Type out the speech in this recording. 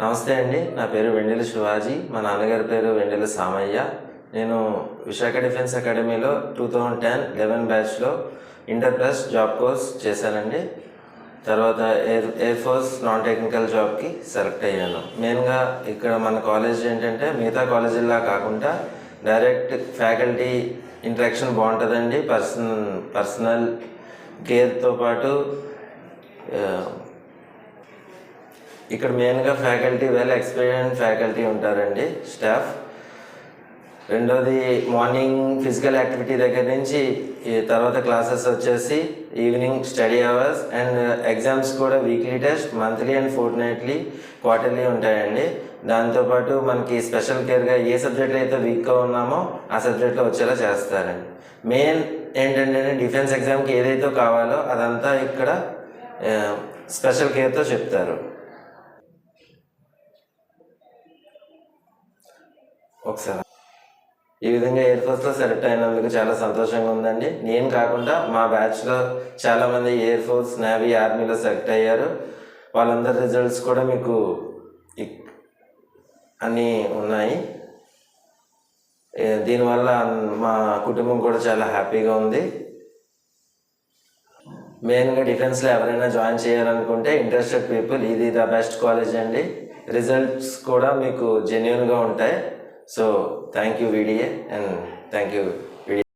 నమస్తే అండి నా పేరు వెండెల శివాజీ మా నాన్నగారి పేరు వెండెల సామయ్య. నేను విశాఖ డిఫెన్స్ అకాడమీలో టూ థౌజండ్ టెన్ లెవెన్ బ్యాచ్లో ఇంటర్ ప్లస్ జాబ్ కోర్స్ చేశానండి. తర్వాత air air force non technical జాబ్కి సెలెక్ట్ అయ్యాను. మెయిన్గా ఇక్కడ మన కాలేజ్ ఏంటంటే మిగతా కాలేజీలా కాకుండా డైరెక్ట్ ఫ్యాకల్టీ ఇంటరాక్షన్ బాగుంటుందండి. పర్సన్ పర్సనల్ కేర్తో పాటు ఇక్కడ మెయిన్గా ఫ్యాకల్టీ వెల్ ఎక్స్పీరియన్స్ ఫ్యాకల్టీ ఉంటారండి స్టాఫ్ రెండోది మార్నింగ్ ఫిజికల్ యాక్టివిటీ దగ్గర నుంచి తర్వాత క్లాసెస్ వచ్చేసి evening study hours and exams కూడా weekly test monthly and fortnightly nightly quarterly ఉంటాయండి దాంతోపాటు మనకి స్పెషల్ కేర్గా ఏ సబ్జెక్ట్లో అయితే వీక్గా ఉన్నామో ఆ సబ్జెక్ట్లో వచ్చేలా చేస్తారండి. మెయిన్ ఏంటంటే డిఫెన్స్ ఎగ్జామ్కి ఏదైతే కావాలో అదంతా ఇక్కడ స్పెషల్ కేర్తో చెప్తారు. ఒకసారి. ఈ విధంగా ఎయిర్ ఫోర్స్లో సెలెక్ట్ అయినందుకు చాలా సంతోషంగా ఉందండి. నేను కాకుండా మా బ్యాచ్లో చాలామంది ఎయిర్ ఫోర్స్ నేవీ ఆర్మీలో సెలెక్ట్ అయ్యారు. వాళ్ళందరి రిజల్ట్స్ కూడా మీకు అన్నీ ఉన్నాయి. దీనివల్ల మా కుటుంబం కూడా చాలా హ్యాపీగా ఉంది. మెయిన్గా డిఫెన్స్లో ఎవరైనా జాయిన్ చేయాలనుకుంటే ఇంట్రెస్టెడ్ పీపుల్ ఇది ద బెస్ట్ కాలేజ్ అండి. రిజల్ట్స్ కూడా మీకు జెన్యున్గా ఉంటాయి. So thank you VDA and thank you